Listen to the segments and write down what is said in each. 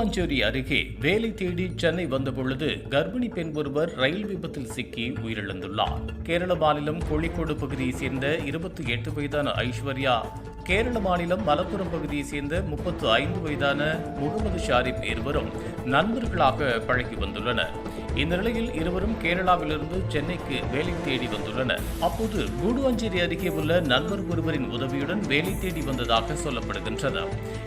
கூடுவாஞ்சேரி அருகே வேலை தேடி சென்னை வந்தபொழுது கர்ப்பிணி பெண் ஒருவர் ரயில் விபத்தில் சிக்கி உயிரிழந்துள்ளார். கேரள மாநிலம் கோழிக்கோடு பகுதியைச் சேர்ந்த இருபத்தி எட்டு வயதான ஐஸ்வர்யா கேரள மாநிலம் மலப்புரம் பகுதியைச் சேர்ந்த முப்பத்து ஐந்து வயதான முகமது ஷாரிப் இருவரும் நண்பர்களாக பழகி வந்துள்ளனர். இந்த நிலையில் இருவரும் கேரளாவிலிருந்து சென்னைக்கு வேலை தேடி வந்துள்ளனர். அப்போது கூடுவாஞ்சேரி அருகே உள்ள நண்பர் ஒருவரின் உதவியுடன் வேலை தேடி வந்ததாக சொல்லப்படுகின்றது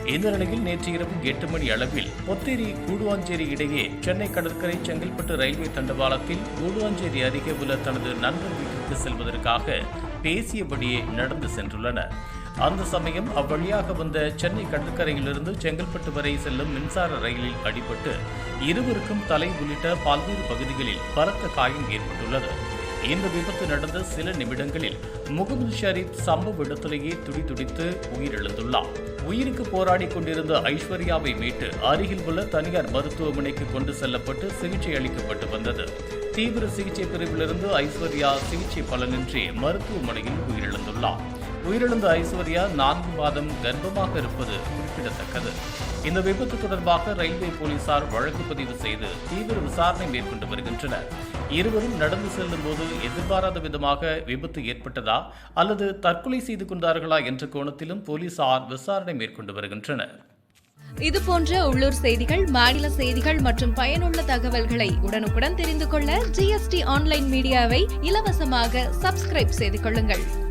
இந்த நிலையில் நேற்று இரவு எட்டு மணி அளவில் பொத்தேரி கூடுவாஞ்சேரி இடையே சென்னை கடற்கரை செங்கல்பட்டு ரயில்வே தண்டவாளத்தில் கூடுவாஞ்சேரி அருகே உள்ள தனது நண்பர் வீட்டிற்கு செல்வதற்காக பேசியபடியே நடந்து சென்றுள்ளனர். அந்த சமயம் அவ்வழியாக வந்த சென்னை கடற்கரையிலிருந்து செங்கல்பட்டு வரை செல்லும் மின்சார ரயிலில் அடிபட்டு இருவருக்கும் தலை உள்ளிட்ட பல்வேறு பகுதிகளில் பலத்த காயம் ஏற்பட்டுள்ளது. இந்த விபத்து நடந்த சில நிமிடங்களில் முகமது ஷரீப் சம்பவ இடத்திலேயே துடிதுடித்து உயிரிழந்துள்ளார். உயிருக்கு போராடி கொண்டிருந்த ஐஸ்வர்யாவை மீட்டு அருகில் உள்ள தனியார் மருத்துவமனைக்கு கொண்டு செல்லப்பட்டு சிகிச்சை அளிக்கப்பட்டு வந்தது. தீவிர சிகிச்சை பிரிவிலிருந்து ஐஸ்வர்யா சிகிச்சை பலனின்றி மருத்துவமனையில் உயிரிழந்துள்ளார். உயிரிழந்த ஐஸ்வர்யா நான்கு மாதம் கர்ப்பமாக இருப்பது குறிப்பிடத்தக்கது. இந்த விபத்து தொடர்பாக ரயில்வே போலீசார் வழக்கு பதிவு செய்து தீவிர விசாரணை மேற்கொண்டு வருகின்றனர். இருவரும் நடந்து செல்லும் போது எதிர்பாராத விதமாக விபத்து ஏற்பட்டதா அல்லது தற்கொலை செய்து கொண்டார்களா என்ற கோணத்திலும் போலீசார் விசாரணை மேற்கொண்டு வருகின்றனர். இது போன்ற உள்ளூர் செய்திகள் மாநில செய்திகள் மற்றும் பயனுள்ள தகவல்களை உடனுக்குடன் தெரிந்து கொள்ள ஜிஎஸ்டி ஆன்லைன் மீடியாவை இலவசமாக சப்ஸ்கிரைப் செய்து கொள்ளுங்கள்.